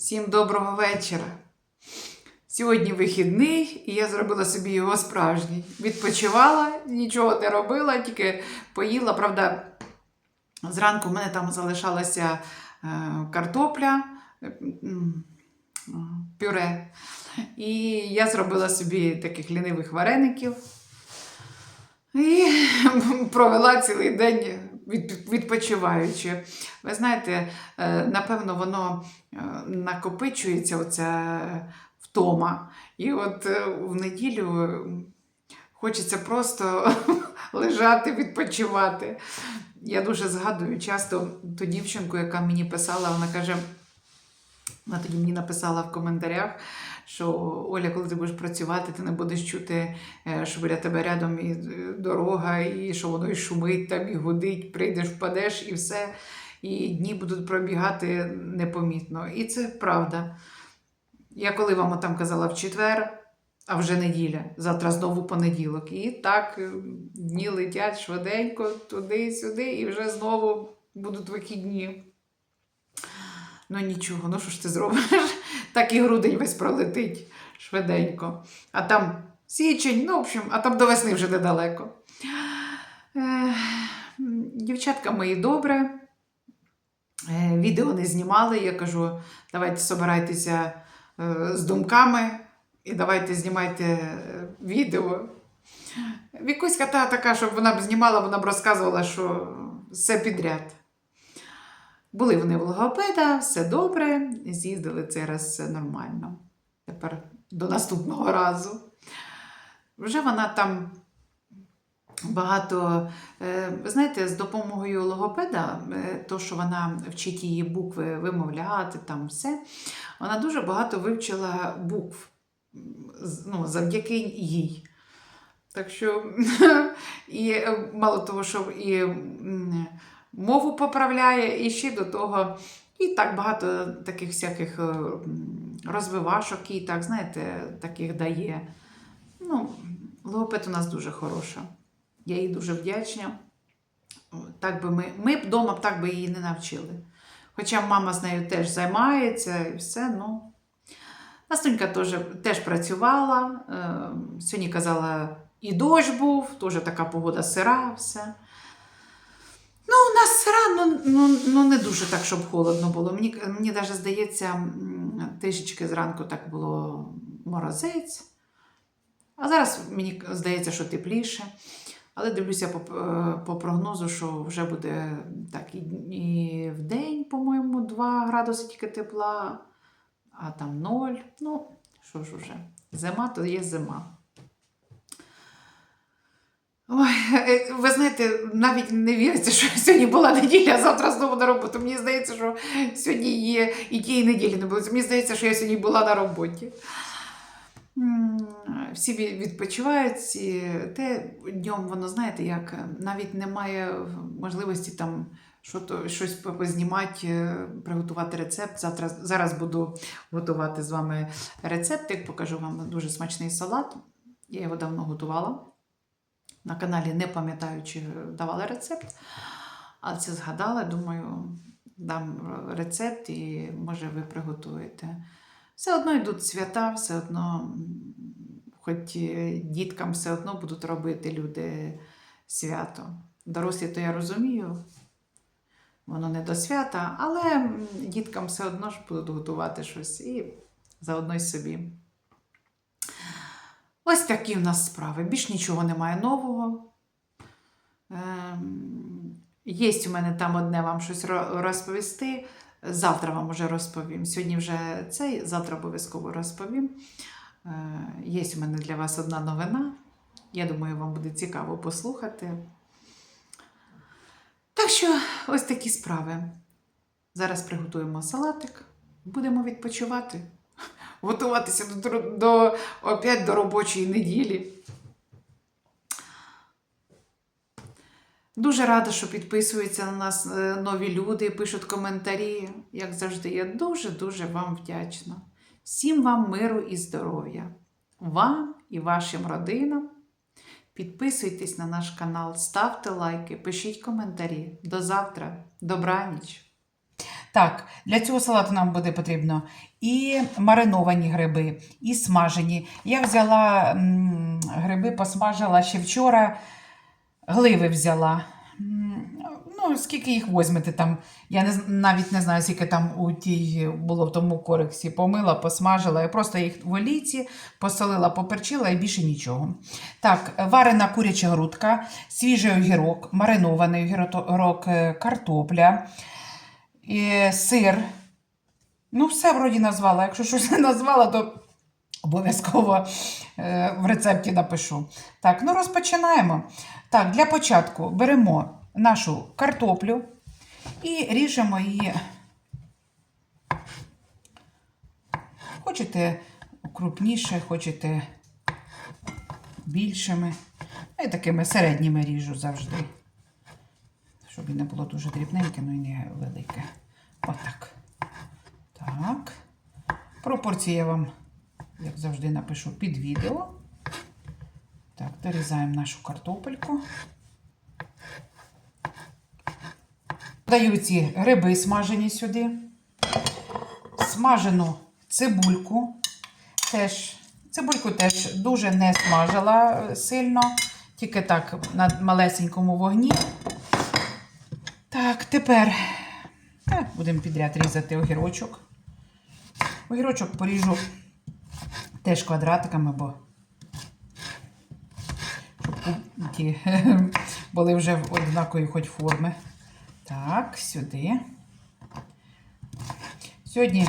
Всім доброго вечора. Сьогодні вихідний, і я зробила собі його справжній. Відпочивала, нічого не робила, тільки поїла. Правда, зранку в мене там залишалася е, картопля, пюре. І я зробила собі таких лінивих вареників. І провела цілий день відпочиваючи. Ви знаєте, е, напевно, воно е, накопичується, оця втома. І от е, в неділю хочеться просто лежати, відпочивати. Я дуже згадую часто ту дівчинку, яка мені писала, вона каже, вона тоді мені написала в коментарях, що Оля, коли ти будеш працювати, ти не будеш чути, е, що біля тебе рядом і е, дорога, і що воно і шумить там, і гудить, прийдеш, впадеш, і все. І дні будуть пробігати непомітно. І це правда. Я коли вам там казала в четвер, а вже неділя, завтра знову понеділок. І так е, дні летять швиденько туди-сюди, і вже знову будуть вихідні. Ну нічого, ну що ж ти зробиш? Так і грудень весь пролетить швиденько. А там січень, ну, в общем, а там до весни вже недалеко. Е, Дівчатка мої добре. Е, Відео не знімали. Я кажу, давайте собирайтеся е, з думками і давайте знімайте е, відео. Вікуська та така, щоб вона б знімала, вона б розказувала, що все підряд. Були вони в логопеда, все добре, з'їздили цей раз все нормально. Тепер до наступного разу. Вже вона там багато, е, знаєте, з допомогою логопеда, е, то, що вона вчить її букви вимовляти, там все, вона дуже багато вивчила букв ну, завдяки їй. Так що, і е, мало того, що і мову поправляє, і ще до того, і так багато таких всяких е, розвивашок, і так, знаєте, таких дає. Ну, логопед у нас дуже хороша. Я їй дуже вдячна. Так би ми, ми б вдома так би її не навчили. Хоча мама з нею теж займається і все, ну. Настунька теж, теж працювала. Е, сьогодні казала, і дощ був, теж така погода сира, все. У нас сира, ну, ну, ну не дуже так, щоб холодно було. Мені, мені навіть здається, трішечки зранку так було морозець. А зараз мені здається, що тепліше. Але дивлюся по, е, по прогнозу, що вже буде так і, і в день, по-моєму, 2 градуси тільки тепла, а там 0. Ну, що ж уже, зима то є зима. Ой, е, ви знаєте, навіть не віриться, що сьогодні була неділя, а завтра знову на роботу. Мені здається, що сьогодні є і тієї неділі не було. Мені здається, що я сьогодні була на роботі. Всі відпочивають, те днем воно, знаєте, як е, навіть немає можливості там щось познімати, е, приготувати рецепт. Завтра, зараз буду готувати з вами рецептик, покажу вам дуже смачний салат. Я його давно готувала. На каналі не пам'ятаю, чи давала рецепт, але це згадала. Думаю, дам рецепт і може ви приготуєте. Все одно йдуть свята, все одно, хоч діткам все одно будуть робити люди свято. Дорослі, то я розумію, воно не до свята, але діткам все одно ж будуть готувати щось і заодно й собі. Ось такі в нас справи. Більш нічого немає нового. Ем, Є у мене там одне вам щось розповісти. Завтра вам уже розповім. Сьогодні вже цей, завтра обов'язково розповім. Е, Є у мене для вас одна новина. Я думаю, вам буде цікаво послухати. Так що ось такі справи. Зараз приготуємо салатик, будемо відпочивати, готуватися до, до, опять до робочої неділі. Дуже рада, що підписуються на нас е, нові люди, пишуть коментарі. Як завжди, я дуже-дуже вам вдячна. Всім вам миру і здоров'я, вам і вашим родинам. Підписуйтесь на наш канал, ставте лайки, пишіть коментарі. До завтра. Добраніч! Так, для цього салату нам буде потрібно і мариновані гриби, і смажені. Я взяла гриби, посмажила ще вчора, гливи взяла. Ну, скільки їх візьмете там, я не, навіть не знаю, скільки там у тій було в тому корексі. Помила, посмажила. Я просто їх в олійці посолила, поперчила і більше нічого. Так, варена куряча грудка, свіжий огірок, маринований огірок, е, картопля, і сир. Ну, все вроді назвала. Якщо щось не назвала, то обов'язково е, в рецепті напишу. Так, ну розпочинаємо. Так, для початку беремо нашу картоплю і ріжемо її. Хочете крупніше, хочете більшими. Я такими середніми ріжу завжди. Щоб і не було дуже дрібненьке, ну і не велике. Отак. Так. Пропорції я вам, як завжди, напишу під відео. Так, дорізаємо нашу картопельку. Даю ці гриби смажені сюди. Смажену цибульку. Теж, цибульку теж дуже не смажила сильно, тільки так на малесенькому вогні. Так, тепер будемо підряд різати огірочок. Огірочок поріжу теж квадратиками, бо ті були вже в однакової хоч форми. Так, сюди. Сьогодні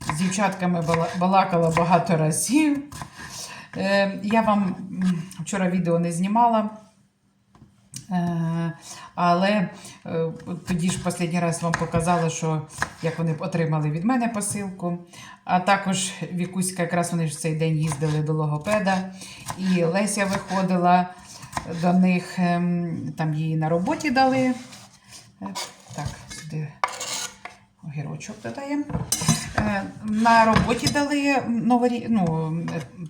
з дівчатками балакала багато разів. Е, я вам вчора відео не знімала. Е, Але е, тоді ж останній раз вам показала, що як вони отримали від мене посилку. А також Вікуська, якраз вони ж в цей день їздили до логопеда, і Леся виходила до них, ем, там її на роботі дали. Огірочок додаємо. Е, На роботі дали новорі... ну,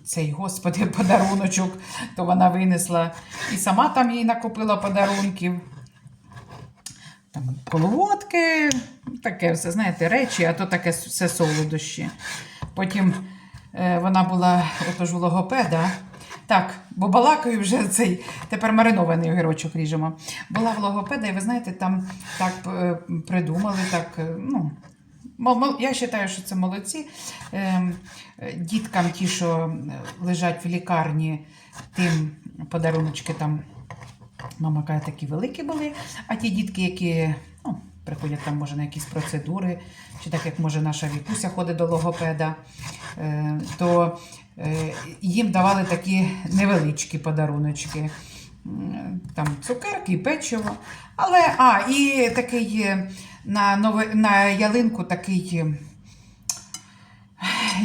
цей господи, подаруночок, то вона винесла і сама там їй накупила подарунків. Там коловодки, таке все, знаєте, речі, а то таке все солодощі. Потім е, вона була отож у логопеда. Так, бо балакаю вже цей, тепер маринований огірочок ріжемо. Була в логопеда, і ви знаєте, там так е, придумали, так, е, ну, Я вважаю, що це молодці. Е, Діткам, ті, що лежать в лікарні, тим подаруночки там, мама каже, такі великі були. А ті дітки, які приходять там, може, на якісь процедури, чи так як може наша Вікуся ходить до логопеда, е, то е, їм давали такі невеличкі подаруночки. Там цукерки печиво. Але, а, і такий е, на, нови, на ялинку такий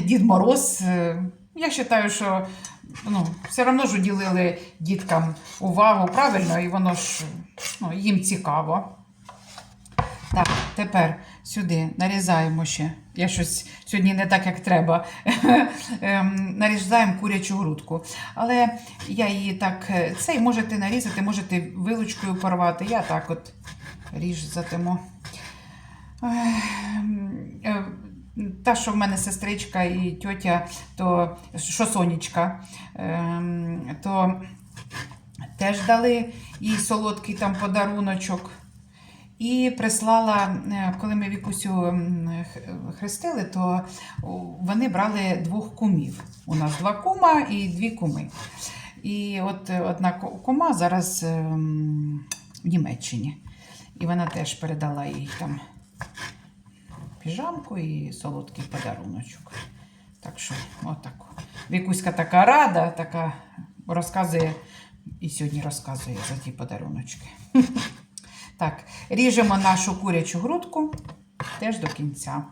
Дід Мороз. Я вважаю, що ну, все одно ж уділили діткам увагу правильно, і воно ж ну, їм цікаво. Тепер сюди нарізаємо ще. Я щось сьогодні не так, як треба. Ем, Нарізаємо курячу грудку. Але я її так. е, Цей можете нарізати, можете вилучкою порвати. Я так от ріжатиму. Ем, е, Та, що в мене сестричка і тьотя, то що сонечка, ем, то теж дали їй солодкий там подаруночок. І прислала, е, коли ми Вікусю хрестили, то вони брали двох кумів. У нас два кума і дві куми. І от е, одна кума зараз ем, в Німеччині. І вона теж передала їй там піжамку і солодкий подаруночок. Так що, отак. Вікуська така рада, така розказує, і сьогодні розказує за ті подаруночки. Так, ріжемо нашу курячу грудку теж до кінця.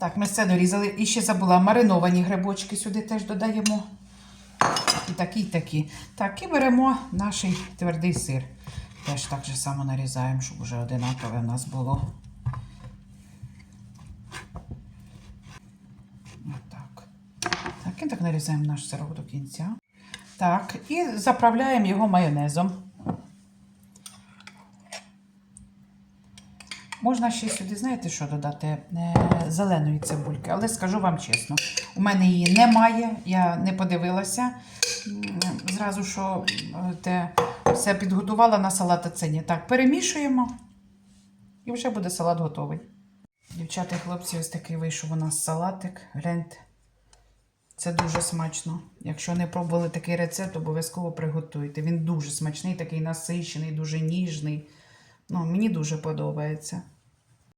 Так, ми все дорізали. І ще забула мариновані грибочки сюди теж додаємо. І такі, і такі. Так, і беремо наш твердий сир. Теж так же само нарізаємо, щоб вже одинакове в нас було. Отак. Так, і так нарізаємо наш сирок до кінця. Так, і заправляємо його майонезом. Можна ще сюди, знаєте, що додати? Е, зеленої цибульки, але скажу вам чесно, у мене її немає, я не подивилася. Зразу що е, те все підготувала на салат ацині. Так, перемішуємо і вже буде салат готовий. Дівчата і хлопці, ось такий вийшов у нас салатик. Гляньте. Це дуже смачно. Якщо не пробували такий рецепт, обов'язково приготуйте. Він дуже смачний, такий насичений, дуже ніжний. Ну, мені дуже подобається.